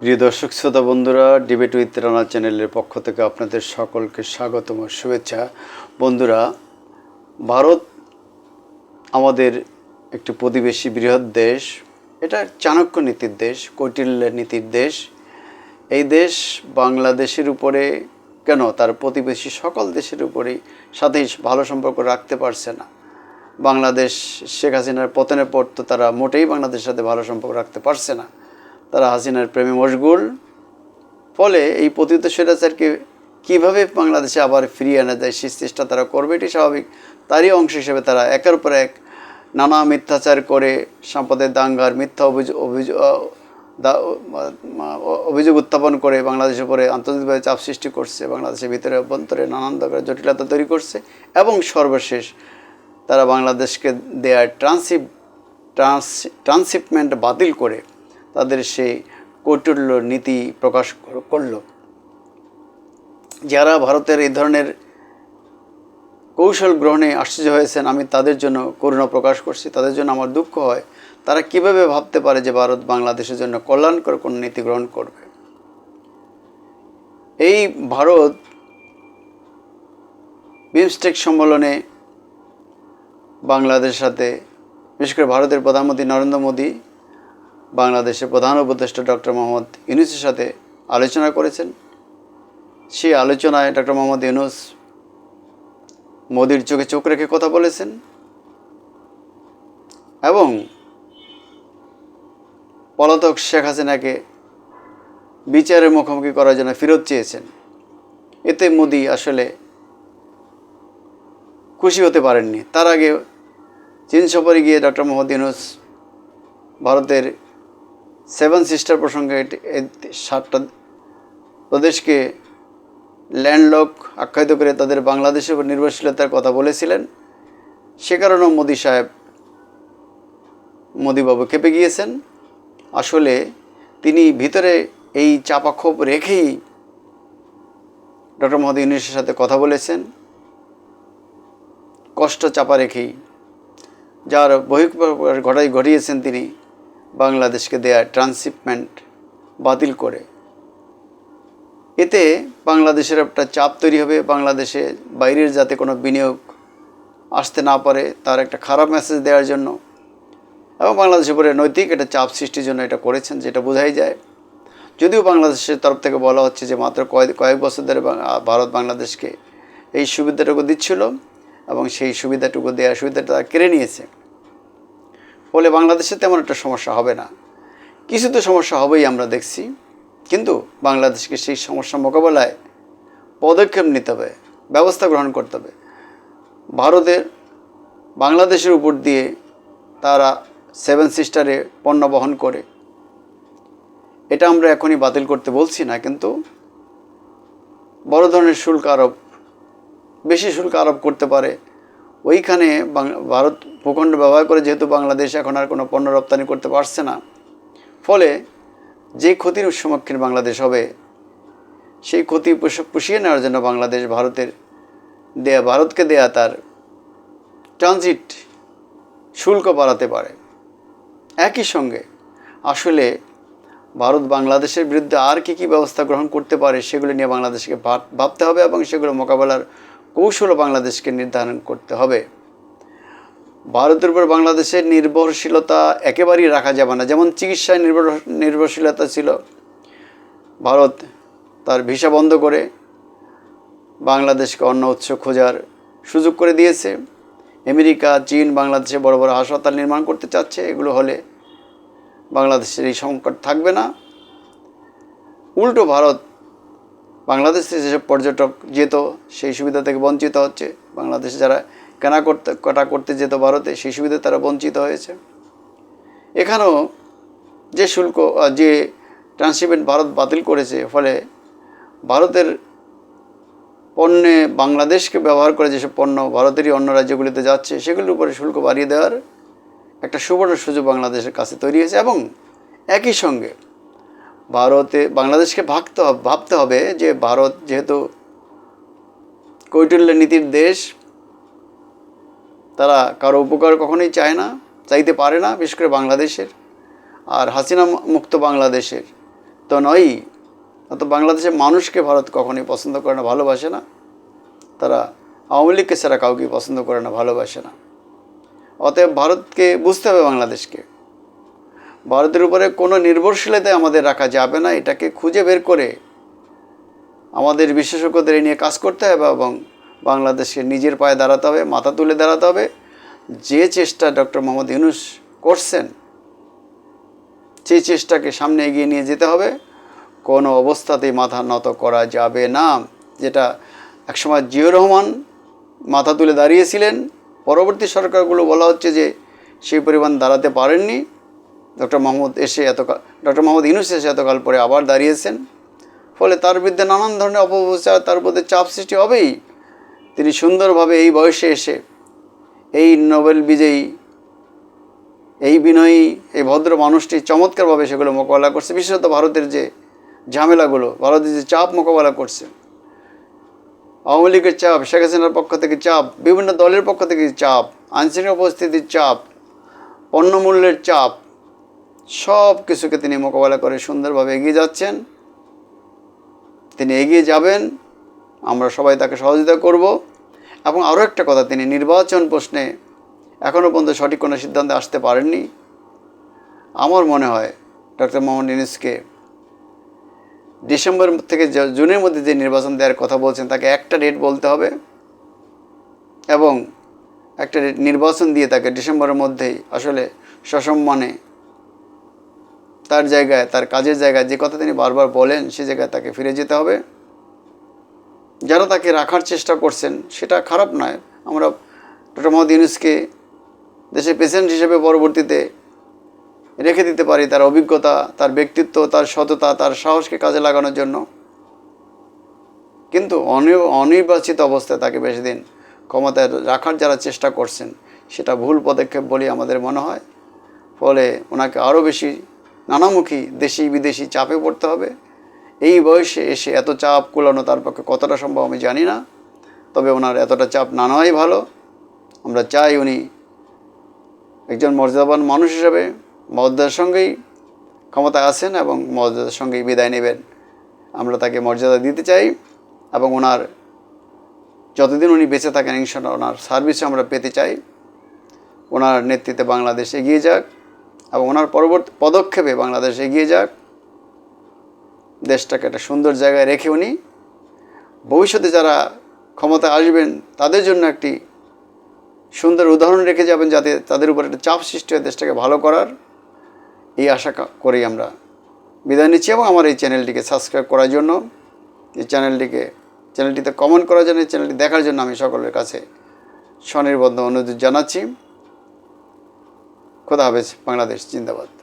প্রিয় দর্শক, শ্রোতা বন্ধুরা ডিবেট উইথ রানা চ্যানেলের পক্ষ থেকে আপনাদের সকলকে স্বাগতম, শুভেচ্ছা। বন্ধুরা, ভারত আমাদের একটি প্রতিবেশী বৃহৎ দেশ। এটা চাণক্য নীতির দেশ, কৌটিল্য নীতির দেশ। এই দেশ বাংলাদেশের উপরে কেন, তার প্রতিবেশী সকল দেশের উপরেই সাথেই ভালো সম্পর্ক রাখতে পারছে না। বাংলাদেশ, শেখ হাসিনার পতনের পর তো তারা মোটেই বাংলাদেশের সাথে ভালো সম্পর্ক রাখতে পারছে না। তারা হাসিনার প্রেমে মশগুল। ফলে এই পতিত স্বৈরাচারকে কীভাবে বাংলাদেশে আবার ফিরিয়ে আনা যায়, সেই চেষ্টা তারা করবে, এটি স্বাভাবিক। তারই অংশ হিসেবে তারা একের পর এক নানা মিথ্যাচার করে, সম্পদের দাঙ্গার মিথ্যা অভিযোগ অভিযোগ অভিযোগ উত্থাপন করে বাংলাদেশের উপরে আন্তর্জাতিকভাবে চাপ সৃষ্টি করছে, বাংলাদেশের ভিতরে অভ্যন্তরে নানান ধরনের জটিলতা তৈরি করছে এবং সর্বশেষ তারা বাংলাদেশকে দেয়ার ট্রান্সিপ, ট্রান্স ট্রান্সশিপমেন্ট বাতিল করে। তাদের সেই কৌটল্য নীতি প্রকাশ কর- করল। যারা ভারতের এই ধরনের কৌশল গ্রহণে আশ্চর্য হয়েছেন, আমি তাদের জন্য করুণা প্রকাশ করছি, তাদের জন্য আমার দুঃখ হয়। তারা কীভাবে ভাবতে পারে যে ভারত বাংলাদেশের জন্য কল্যাণকর কোনো নীতি গ্রহণ করবে? এই ভারত বিমস্টেক সম্মেলনে বাংলাদেশের সাথে, বিশেষ করে ভারতের প্রধানমন্ত্রী নরেন্দ্র মোদী বাংলাদেশের প্রধান উপদেষ্টা ডক্টর মোহাম্মদ ইউনুসের সাথে আলোচনা করেছেন। সেই আলোচনায় ডক্টর মোহাম্মদ ইউনুস মোদির চোখে চোখ রেখে কথা বলেছেন এবং পলাতক শেখ হাসিনাকে বিচারের মুখোমুখি করার জন্য ফেরত চেয়েছেন। এতে মোদি আসলে খুশি হতে পারেননি। তার আগে চীন সফরে গিয়ে ডক্টর মোহাম্মদ ইউনুস ভারতের সেভেন সিস্টার প্রসঙ্গে সাতটা প্রদেশকে ল্যান্ডলক আখ্যায়িত করে তাদের বাংলাদেশের উপর নির্ভরশীলতার কথা বলেছিলেন। সে কারণেও মোদি সাহেব মোদিবাবু খেপে গিয়েছেন। আসলে তিনি ভিতরে এই চাপা ক্ষোভ রেখেই ডক্টর মোহাম্মদ ইউনুসের সাথে কথা বলেছেন। কষ্ট চাপা রেখেই। যার বহিঃপ্রকাশ ঘটাই ঘটিয়েছেন তিনি বাংলাদেশকে দেয়া ট্রান্সশিপমেন্ট বাতিল করে। এতে বাংলাদেশের একটা চাপ তৈরি হবে, বাংলাদেশে বাইরের যাতে কোনো বিনিয়োগ আসতে না পারে, তার একটা খারাপ মেসেজ দেওয়ার জন্য। এবং বাংলাদেশের উপরে নৈতিক একটা চাপ সৃষ্টির জন্য এটা করেছেন, যেটা বোঝাই যায়। যদিও বাংলাদেশের তরফ থেকে বলা হচ্ছে যে মাত্র কয়েক কয়েক বছর ধরে ভারত বাংলাদেশকে এই সুবিধাটুকু দিচ্ছিল এবং সেই সুবিধাটুকু দেওয়ার সুবিধাটা কেড়ে নিয়েছে। ফলে বাংলাদেশে তেমন একটা সমস্যা হবে না। কিছু তো সমস্যা হবেই আমরা দেখছি। কিন্তু বাংলাদেশকে সেই সমস্যা মোকাবেলায় পদক্ষেপ নিতে হবে, ব্যবস্থা গ্রহণ করতে হবে। ভারতের বাংলাদেশের উপর দিয়ে তারা সেভেন সিস্টারে পণ্য বহন করে। এটা আমরা এখনই বাতিল করতে বলছি না, কিন্তু বড় ধরনের শুল্ক আরোপ, বেশি শুল্ক আরোপ করতে পারে। ওইখানে ভারত ভূখণ্ড ব্যবহার করে যেহেতু বাংলাদেশ এখন আর কোনো পণ্য রপ্তানি করতে পারছে না, ফলে যে ক্ষতির সম্মুখীন বাংলাদেশ হবে, সেই ক্ষতি পুষিয়ে নেওয়ার জন্য বাংলাদেশ ভারতের দেয়া ভারতকে দেয়া তার ট্রানজিট শুল্ক বাড়াতে পারে। একই সঙ্গে আসলে ভারত বাংলাদেশের বিরুদ্ধে আর কী কী ব্যবস্থা গ্রহণ করতে পারে সেগুলো নিয়ে বাংলাদেশকে ভাব- ভাবতে হবে এবং সেগুলো মোকাবেলার কৌশলও বাংলাদেশকে নির্ধারণ করতে হবে। ভারতের উপর বাংলাদেশের নির্ভরশীলতা একেবারেই রাখা যাবে না। যেমন চিকিৎসায় নির্ভর, নির্ভরশীলতা ছিল, ভারত তার ভিসা বন্ধ করে বাংলাদেশকে অন্য উৎস খোঁজার সুযোগ করে দিয়েছে। আমেরিকা, চীন, বাংলাদেশে বড় বড় হাসপাতাল নির্মাণ করতে চাচ্ছে। এগুলো হলে বাংলাদেশের এই সংকট থাকবে না। উল্টো ভারত, বাংলাদেশে যেসব পর্যটক যেত, সেই সুবিধা থেকে বঞ্চিত হচ্ছে। বাংলাদেশে যারা কেনা করতে, কাটা করতে যেত ভারতে, সেই সুবিধা তারা বঞ্চিত হয়েছে। এখানেও যে শুল্ক যে ট্রান্সশিপমেন্ট ভারত বাতিল করেছে, ফলে ভারতের পণ্যে বাংলাদেশকে ব্যবহার করে যেসব পণ্য ভারতেরই অন্য রাজ্যগুলিতে যাচ্ছে, সেগুলির উপরে শুল্ক বাড়িয়ে দেওয়ার একটা সুবর্ণ সুযোগ বাংলাদেশের কাছে তৈরি হয়েছে এবং একই সঙ্গে ভারতে, বাংলাদেশকে ভাবতে হবে ভাবতে হবে যে ভারত যেহেতু কৈটল্য নীতির দেশ তারা কারও উপকার কখনোই চায় না, চাইতে পারে না, বিশেষ করে বাংলাদেশের। আর হাসিনা মুক্ত বাংলাদেশের। তো নয়ই অত বাংলাদেশের মানুষকে ভারত কখনোই পছন্দ করে না, ভালোবাসে না। তারা আওয়ামী লীগকে ছাড়া কাউকে পছন্দ করে না, ভালোবাসে না। অতএব ভারতকে বুঝতে হবে বাংলাদেশকে। ভারতের উপরে কোনো নির্ভরশীলতায় আমাদের রাখা যাবে না, এটাকে খুঁজে বের করে আমাদের বিশেষজ্ঞদের এই নিয়ে কাজ করতে হবে এবং বাংলাদেশকে নিজের পায়ে দাঁড়াতে হবে, মাথা তুলে দাঁড়াতে হবে। যে চেষ্টা ডক্টর মোহাম্মদ ইউনুস করছেন সেই চেষ্টাকে সামনে এগিয়ে নিয়ে যেতে হবে, কোনো অবস্থাতেই মাথা নত করা যাবে না। যেটা একসময় জিয়র রহমান মাথা তুলে দাঁড়িয়েছিলেন, পরবর্তী সরকারগুলো বলা হচ্ছে যে সেই পরিমাণ দাঁড়াতে পারেননি। ডক্টর মোহাম্মদ এসে এতকাল ডক্টর মোহাম্মদ ইউনুস এসে এতকাল পরে আবার দাঁড়িয়েছেন। ফলে তার বিরুদ্ধে নানান ধরনের অপপ্রচার তার প্রতি চাপ সৃষ্টি হবেই। তিনি সুন্দরভাবে এই বয়সে এসে এই নোবেল বিজয়ী, এই বিনয়ী, এই ভদ্র মানুষটি চমৎকারভাবে সেগুলো মোকাবেলা করছে। বিশেষত ভারতের যে ঝামেলাগুলো, ভারতের যে চাপ মোকাবেলা করছে, আওয়ামী লীগের চাপ, শেখ হাসিনার পক্ষ থেকে চাপ, বিভিন্ন দলের পক্ষ থেকে চাপ, আইনশৃঙ্খলা উপস্থিতির চাপ পণ্যমূল্যের চাপ, সব কিছুকে তিনি মোকাবেলা করে সুন্দরভাবে এগিয়ে যাচ্ছেন। তিনি এগিয়ে যাবেন। আমরা সবাই তাকে সহযোগিতা করব। এবং আরও একটা কথা, তিনি নির্বাচন প্রশ্নে এখনও পর্যন্ত সঠিক কোনো সিদ্ধান্তে আসতে পারেননি। আমার মনে হয় ডক্টর মোহাম্মদ ইউনুসকে ডিসেম্বর থেকে জুনের মধ্যে যে নির্বাচন দেওয়ার কথা বলছেন, তাকে একটা ডেট বলতে হবে এবং একটা নির্বাচন দিয়ে তাকে ডিসেম্বরের মধ্যেই আসলে সসম্মানে তার জায়গায়, তার কাজের জায়গায় যে কথা তিনি বারবার বলেন, সে জায়গায় তাকে ফিরে যেতে হবে। যারা তাকে রাখার চেষ্টা করছেন, সেটা খারাপ নয়। আমরা ডক্টর মোহাম্মদ ইউনুসকে দেশের প্রেসিডেন্ট হিসেবে পরবর্তীতে রেখে দিতে পারি তার অভিজ্ঞতা, তার ব্যক্তিত্ব, তার সততা, তার সাহসকে কাজে লাগানোর জন্য। কিন্তু অনি- অনির্বাচিত অবস্থায় তাকে বেশি দিন ক্ষমতায় রাখার যারা চেষ্টা করছেন, সেটা ভুল পদক্ষেপ বলে আমাদের মনে হয়। ফলে ওনাকে আরও বেশি নানামুখী দেশি বিদেশি চাপে পড়তে হবে। এই বয়সে এসে এত চাপ কুলানো তার পক্ষে কতটা সম্ভব আমি জানি না। তবে ওনার এতটা চাপ না নেওয়াই ভালো। আমরা চাই উনি একজন মর্যাদাবান মানুষ হিসাবে মর্যাদার সঙ্গেই ক্ষমতায় আছেন এবং মর্যাদার সঙ্গেই বিদায় নেবেন। আমরা তাকে মর্যাদা দিতে চাই এবং ওনার যতদিন উনি বেঁচে থাকেন ইনশাল্লাহ ওনার সার্ভিসও আমরা পেতে চাই। ওনার নেতৃত্বে বাংলাদেশ এগিয়ে যাক এবং ওনার পরবর্তী পদক্ষেপে বাংলাদেশ এগিয়ে যাক। দেশটাকে একটা সুন্দর জায়গায় রেখে উনি ভবিষ্যতে যারা ক্ষমতায় আসবেন, তাদের জন্য একটি সুন্দর উদাহরণ রেখে যাবেন যাতে তাদের উপর একটা চাপ সৃষ্টি হয় দেশটাকে ভালো করার। এই আশা কা- করেই আমরা বিদায় নিচ্ছি এবং আমার এই চ্যানেলটিকে সাবস্ক্রাইব করার জন্য, এই চ্যানেলটিকে, চ্যানেলটিতে কমেন্ট করার জন্য, এই চ্যানেলটি দেখার জন্য আমি সকলের কাছে স্বনির্বদ্ধ অনুরোধ জানাচ্ছি। খোদা হাফেজ, বাংলাদেশ, জিন্দাবাদ।